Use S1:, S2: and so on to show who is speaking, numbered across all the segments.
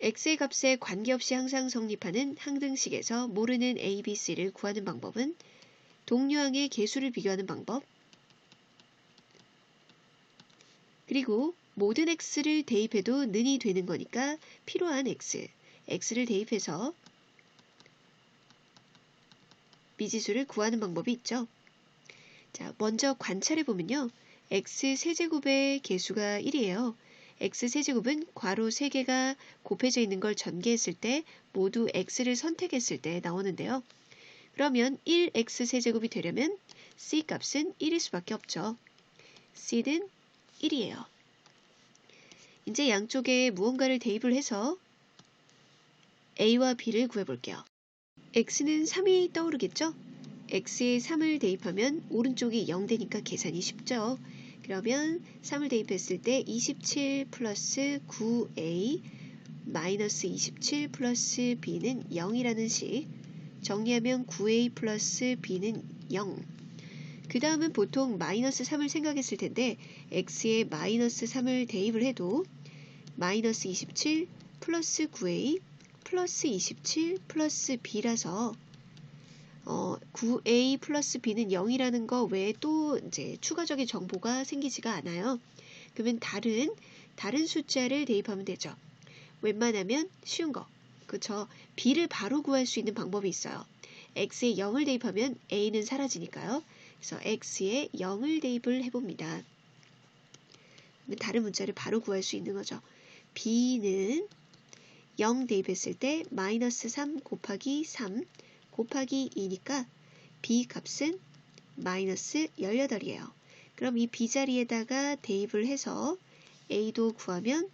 S1: x의 값에 관계없이 항상 성립하는 항등식에서 모르는 a, b, c를 구하는 방법은 동료항의 개수를 비교하는 방법 그리고 모든 x를 대입해도 는이 되는 거니까 필요한 x, x를 대입해서 미지수를 구하는 방법이 있죠. 자, 먼저 관찰해 보면요. x 세제곱의 개수가 1이에요. X 세제곱은 괄호 3개가 곱해져 있는 걸 전개했을 때 모두 x를 선택했을 때 나오는데요. 그러면 1x 세제곱이 되려면 c 값은 1일 수밖에 없죠. c는 1이에요. 이제 양쪽에 무언가를 대입을 해서 a와 b를 구해볼게요. x는 3이 떠오르겠죠? x에 3을 대입하면 오른쪽이 0 되니까 계산이 쉽죠. 그러면 3을 대입했을 때 27 플러스 9a 마이너스 27 플러스 b는 0이라는 식 정리하면 9a 플러스 b는 0. 그 다음은 보통 마이너스 3을 생각했을 텐데 x에 마이너스 3을 대입을 해도 마이너스 27 플러스 9a 플러스 27 플러스 b라서 어, 9a 플러스 b는 0이라는 거 외에 또 이제 추가적인 정보가 생기지가 않아요. 그러면 다른 다른 숫자를 대입하면 되죠. 웬만하면 쉬운 거. 그쵸? b를 바로 구할 수 있는 방법이 있어요. x에 0을 대입하면 a는 사라지니까요. 그래서 x에 0을 대입을 해봅니다. 다른 문자를 바로 구할 수 있는 거죠. b는 0 대입했을 때 마이너스 3 곱하기 3 곱하기 2니까 b 값은 마이너스 18이에요. 그럼 이 b자리에다가 대입을 해서 a도 구하면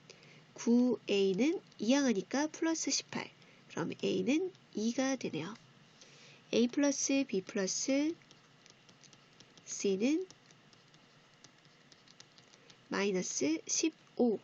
S1: 9a는 2항하니까 플러스 18. 그럼 a는 2가 되네요. a 플러스 b 플러스 c는 마이너스 15